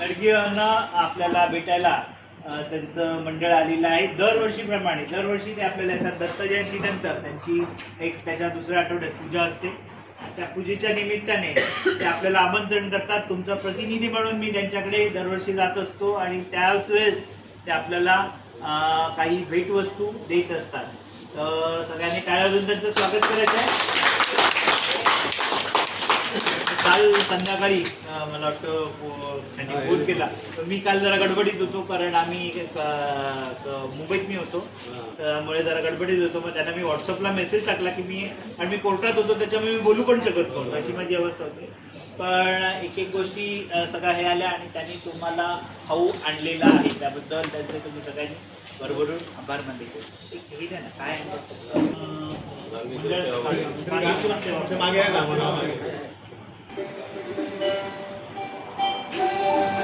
खडगींना आपल्याला भेटायला त्यांचं मंडळ आलेलं आहे. दरवर्षीप्रमाणे दरवर्षी ते आपल्याला येतात. दत्त जयंतीनंतर त्यांची एक त्याच्या दुसऱ्या आठवड्यात पूजा असते. त्या पूजेच्या निमित्ताने ते आपल्याला आमंत्रण करतात. तुमचा प्रतिनिधी म्हणून मी त्यांच्याकडे दरवर्षी जात असतो आणि त्याच वेळेस ते आपल्याला काही भेटवस्तू देत असतात. तर सगळ्यांनी टाळ्या अजून त्यांचं स्वागत करायचं आहे? काल संध्याकाळी अं, मला वाटतं त्यांनी फोन केला. तर मी काल जरा गडबडीत होतो कारण आम्ही एक, अं, क- मुंबईत मी होतो. त्यामुळे जरा गडबडीत होतो. मग त्यांना मी व्हॉट्सअपला मेसेज टाकला की मी आणि मी कोर्टात होतो त्याच्यामुळे मी बोलू पण शकत नव्हतो. अशी माझी अवस्था होती. पण एक एक गोष्टी अं, सगळ्या हे आल्या आणि त्यांनी तुम्हाला खाऊ आणलेला आहे. त्याबद्दल त्यांचे तुम्ही सगळ्यांनी भरभरून आभार मानले. एक हे द्या ना काय आहे? अं, मागे- मागे आहे ना, म्हणा, मागे. फुलवाती Thank you.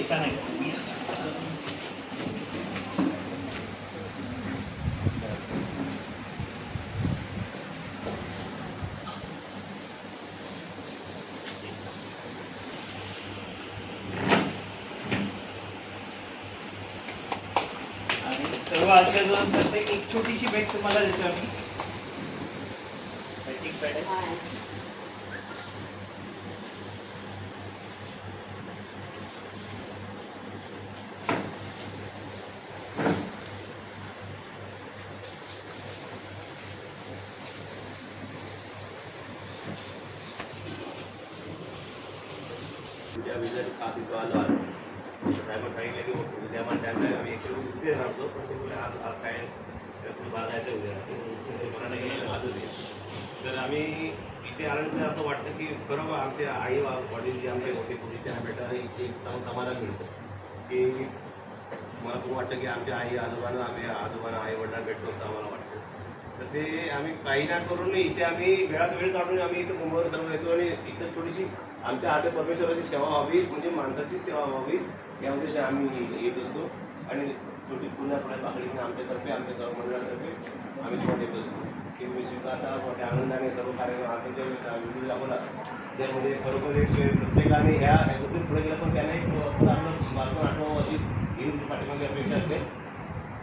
टीका नाही आणि सर्व आजच्याजवळ प्रत्येक एक छोटीशी बॅग तुम्हाला देतो आम्ही. जर खास इथं आलो आलो तर सांगितलं की उद्या पण त्यांना आम्ही एक उद्या राहतो पण ते म्हणजे आज आज काय तुम्ही बाजायचं उद्या. ते गेलं आजच तर आम्ही इथे आल्यानंतर असं वाटतं की खरं आमचे आई वडील जे आमचे होते पूर्वी त्यांना भेटायला इथे एक चांगलं समाधान मिळतं. की मला खूप वाटतं की आमच्या आई आजोबांना आम्ही आजोबांना आई वडिलांना भेटतो असं आम्हाला वाटतं. तर ते आम्ही काही ना करून इथे आम्ही वेळात वेळ काढून आम्ही इथं मुंबईवर सर्व येतो आणि इथं थोडीशी आमच्या आद्य परमेश्वराची सेवा व्हावी म्हणजे माणसाची सेवा व्हावी या उद्देशाने आम्ही येत असतो. आणि छोटी पुन्हा पुढे पाकळीने आमच्यातर्फे आमच्या सर्व मंडळातर्फे आम्ही तुम्हाला येत असतो. की मी स्वीकारता मोठ्या आनंदाने सर्व कार्यक्रम आम्ही जे व्हिडिओ दाखवला. त्यामध्ये खरोखर एक प्रत्येकाने ह्या ह्याच्यातून पुढे गेलं पण त्याने आपलं बालपण आठवावं अशी ही पाठिंबाची अपेक्षा असते.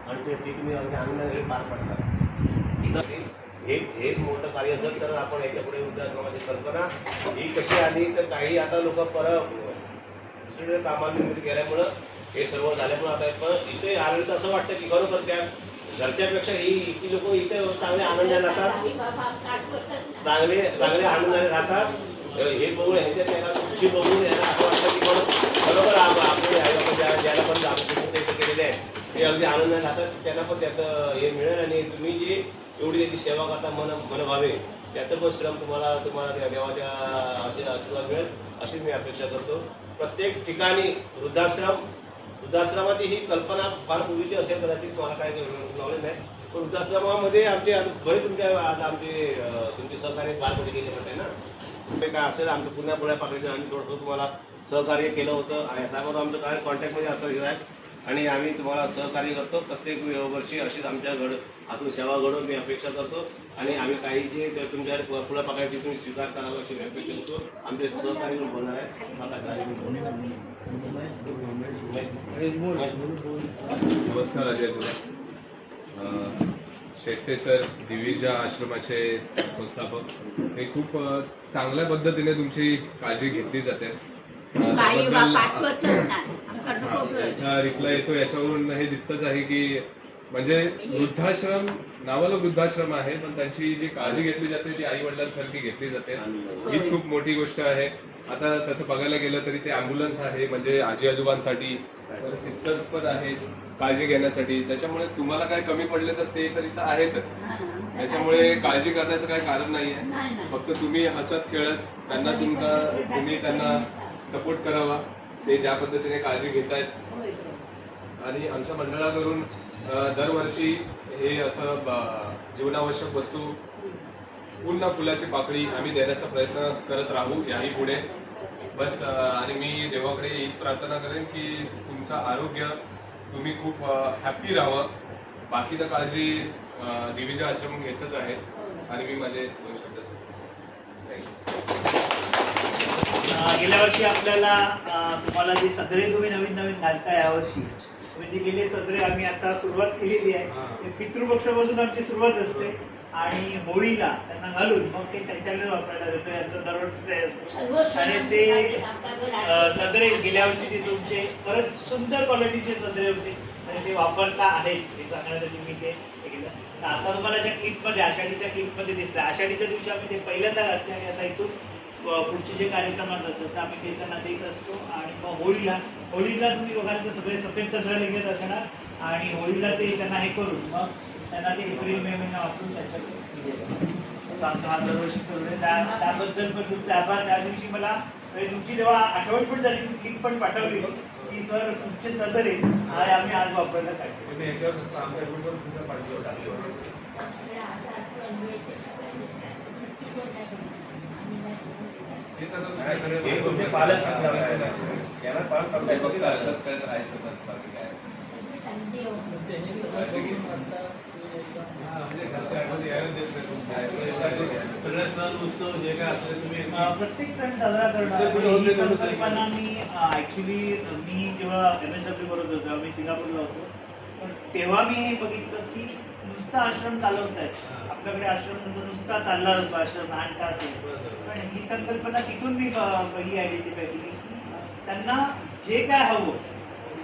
आणि ते तुम्ही अगदी आनंदाने पार पाडतात हे हे मोठं कार्य असेल तर आपण याच्यापुढे उद्या वृद्धाश्रमाची कल्पना ही कशी आली तर काही आता लोक परत दुसरीकडे कामानिमित्त गेल्यामुळं हे सर्व झाल्यामुळं आता पण इथे आनंद तर असं वाटतं की खरोखर त्या घरच्यापेक्षा ही इथली लोक इथे चांगले आनंदाने राहतात. चांगले चांगले आनंदाने राहतात. हे बघून ह्यांच्या त्याला खुशी बघून यांना असं वाटतं की खरोखर आपले आई बाबा ज्याला पण आपण केलेले आहे ते अगदी आनंदाने राहतात. त्यांना पण त्याचं हे मिळेल आणि तुम्ही जे एवढी त्याची सेवा करता मन मन व्हावे त्याचं पण श्रम तुम्हाला तुम्हाला त्या देवाच्या असे आशीर्वाद मिळेल अशीच मी अपेक्षा करतो. प्रत्येक ठिकाणी वृद्धाश्रम वृद्धाश्रमाची ही कल्पना फार पूर्वीची असेल कदाचित मला काय नॉलेज नाही. पण वृद्धाश्रमामध्ये आमचे बरेच तुमच्या आज आमचे तुमचे सहकार्य फार मोठे गेले म्हणते ना. ते काय असेल आमच्या पुण्या पुढ्या पाकळीचं आम्ही थोडंसं तुम्हाला सहकार्य केलं होतं. आणि त्याबरोबर आमचं काय कॉन्टॅक्टमध्ये असं हे आहे. आणि आम्ही तुम्हाला सहकार्य करतो. प्रत्येक वर्षी अशीच आमच्या घड हातून सेवा घडून मी अपेक्षा करतो. आणि आम्ही काही जे तुमच्या फुलं पाकळ्याची तुम्ही स्वीकार करावा अशी मी अपेक्षा करतो. आमचे सहकार्य बोलणार आहे. नमस्कार अजय तुला शेट्टे सर दिविजा आश्रमाचे संस्थापक. हे खूप चांगल्या पद्धतीने तुमची काळजी घेतली जाते. याचा रिप्लाय येतो याच्यावरून हे दिसतच आहे की म्हणजे वृद्धाश्रम नावाला वृद्धाश्रम आहे पण त्यांची जी काळजी घेतली जाते ती आई वडिलांसारखी घेतली जाते. हीच खूप मोठी गोष्ट आहे. आता तसं बघायला गेलं तरी ते अँब्युलन्स आहे म्हणजे आजी आजोबांसाठी सिस्टर्स पण आहेत काळजी घेण्यासाठी. त्याच्यामुळे तुम्हाला काय कमी पडले तर ते तरी तर आहेतच. त्याच्यामुळे काळजी करण्याचं काही कारण नाही, नाही. फक्त तुम्ही हसत खेळत त्यांना तुमचा तुम्ही त्यांना सपोर्ट करावा. ते ज्या पद्धतीने काळजी घेत आहेत आणि आमच्या मंडळाकडून दरवर्षी हे असं ब- जीवनावश्यक वस्तू पूर्ण फुलाची पाकळी आम्ही देण्याचा प्रयत्न करत राहू याही पुढे. बस आणि मी देवाकडे हीच प्रार्थना करेन की तुमचं आरोग्य तुम्ही खूप हॅप्पी राहावं. बाकी तर काळजी अ, देवीच्या आश्रम घेतच आहे. आणि मी माझे दोन शब्द थँक्यू गेल्या वर्षी आपल्याला तुम्हाला जे सदरे तुम्ही नवीन नवीन घालता यावर्षी तुम्ही दिलेले सदरे आम्ही आता सुरुवात केलेली आहे. ते पितृपक्षापासून आमची सुरुवात असते. आणि होळीला त्यांना घालून मग ते त्यांच्याकडे वापरायला देतो यांचं सण आणि ते सदरे गेल्या वर्षीचे तुमचे परत सुंदर क्वालिटीचे सदरे होते. आणि ते वापरता आहेत. ते सांगण्यासाठी मी ते हे केलं. आता तुम्हाला ज्या क्लिपमध्ये आषाढीच्या क्लिपमध्ये दिसलं आषाढीच्या दिवशी आम्ही ते पहिल्यांदा घातले आणि आता इथून पुढचे जे कार्यक्रम असतात ते आम्ही ते त्यांना देत असतो आणि मग होळीला होळीला तुम्ही बघाल तर सगळे सफेद सदरे घेत असणार आणि होळीला ते त्यांना हे करून मग त्यांना ते एप्रिल मे महिना वापरून त्यांच्याकडे आमचा हा दरवर्षी चालू आहे. त्या- त्याबद्दल पण तुमचे आभार. त्या दिवशी मला म्हणजे तुमची जेव्हा आठवण पण झाली लिंक पण पाठवली. की सर तुमचे सदरे हा आम्ही आज वापरायला काढले हे पालक पालक फक्त बाकी काय सगळे सण उत्सव जे काय असेल तुम्ही प्रत्येक सण साजरा करणार. संकल्पना मी ऍक्च्युली मी जेव्हा एम एस डब्ल्यू बरोबर होतो आम्ही सिंगापूरला होतो. पण तेव्हा मी हे बघितलं की नुसता आश्रम चालवतायत आपल्याकडे आश्रम जसं नुसता चालला असतो आश्रम आणतात पण ही संकल्पना तिथून मी प- आली आयडेंटिफाय केली. त्यांना जे काय हवं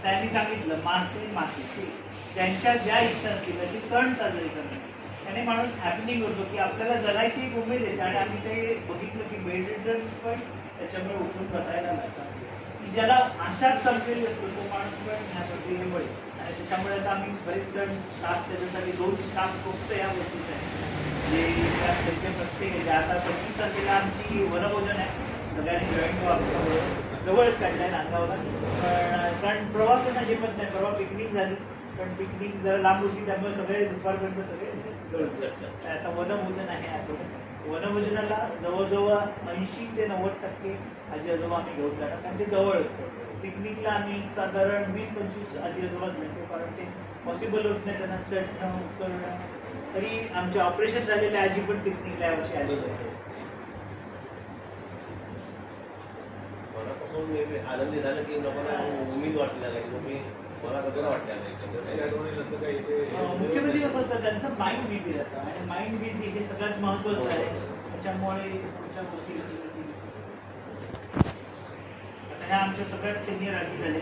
त्यांनी सांगितलं मासे मासे त्यांच्या ज्या इच्छा असतील त्याची सण साजरे करणे. त्याने माणूस हॅपनिंग होतो की आपल्याला जगायची एक उमेद येते आणि आम्ही ते बघितलं की बेडरिडन्स पण त्याच्यामुळे उठून बसायला लागतात. की ज्याला आशाच संपलेली असतो तो माणूस पण त्यामुळे आता आम्ही बरेच जण स्टाफ त्याच्यासाठी दोन स्टाफ फक्त या गोष्टीचे आहे. जे त्यांचे प्रत्येक जे आता पंचवीस तारखेला आमची वनभोजन आहे. सगळ्यांनी जॉईन व्हा जवळच काढलाय नांदगावला. पण कारण प्रवास ना जे पण नाही. परवा पिकनिक झाली. पण पिकनिक जरा लांब होती. त्यामुळे सगळे दुपारपर्यंत सगळे गळत आता वनभोजन आहे आठवड्यात वनभोजनाला जवळजवळ ऐंशी ते नव्वद टक्के आजी आजोबा आम्ही घेऊन जाणार कारण ते जवळ असतं पिकनिकला आम्ही साधारण वीस पंचवीस आजी आजोबाच घेतो कारण ते पॉसिबल होत नाही त्यांना चढणं उतरणं तरी आमचे ऑपरेशन झालेले आजी पण पिकनिकला यावर्षी आलेले होते. मनापासून आनंदी झालं की मला उमेद वाटल्या नाही तुम्ही मला बरं वाटल्या नाही असं काही अं, मुख्य म्हणजे कसं होतं त्यांचं माइंड बिझी राहतं आणि माइंड बिझी हे सगळ्यात महत्वाचं आहे. त्याच्यामुळे पुढच्या गोष्टी ह्या आमच्या सगळ्यात सिनियर आधी झाले.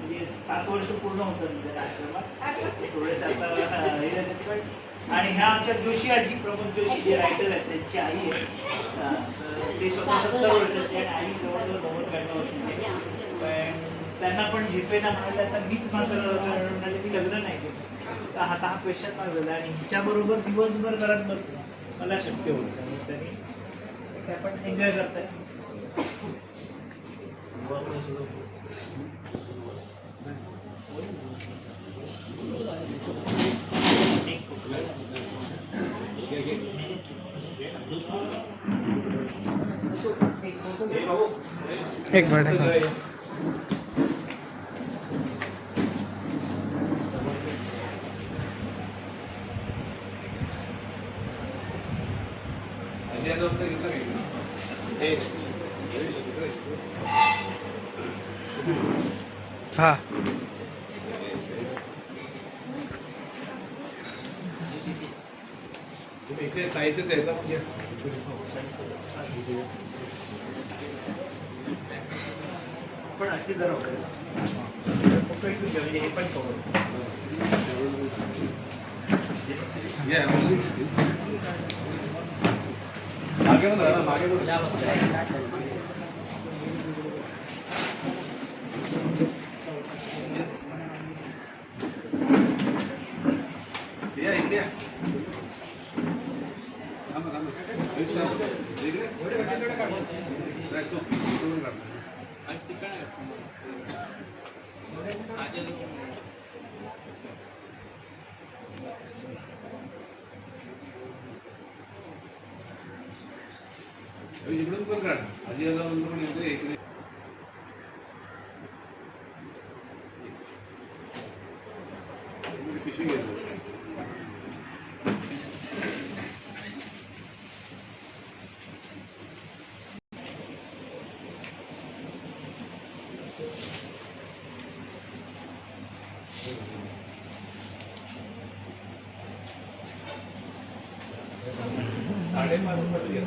म्हणजे सात वर्ष पूर्ण होतं आश्रमात. थोडेसे आता हे झाले. पण आणि ह्या आमच्या जोशी आजी प्रमोद जोशी जे रायटर आहेत त्यांची आई आहे. ते स्वतः सत्तर वर्षाचे आणि आई जवळजवळ नव्वद ब्याण्णव वर्षाची पण त्यांना पण झेपेना म्हणाले आता मीच मात्र म्हणाले मी लग्न नाही केलं. तर आता हा क्वेश्चन मार्क झाला. आणि हिच्याबरोबर दिवसभर घरात बसणं मला शक्य होत. त्यांनी त्या पण एन्जॉय करताय एक मिनट हा. साहित्य द्यायचं म्हणजे? पण अशी जर म्हणजे हे पण. मागे मागे पण या, इकडे या. थांबा, थांबा. इकडे. नाही, तू- तू काढ. इकडून पण काढ. आजी आला पण इकडे इकडे इकडे पिशवी घ्यायचं साडेपाच पर्यंत.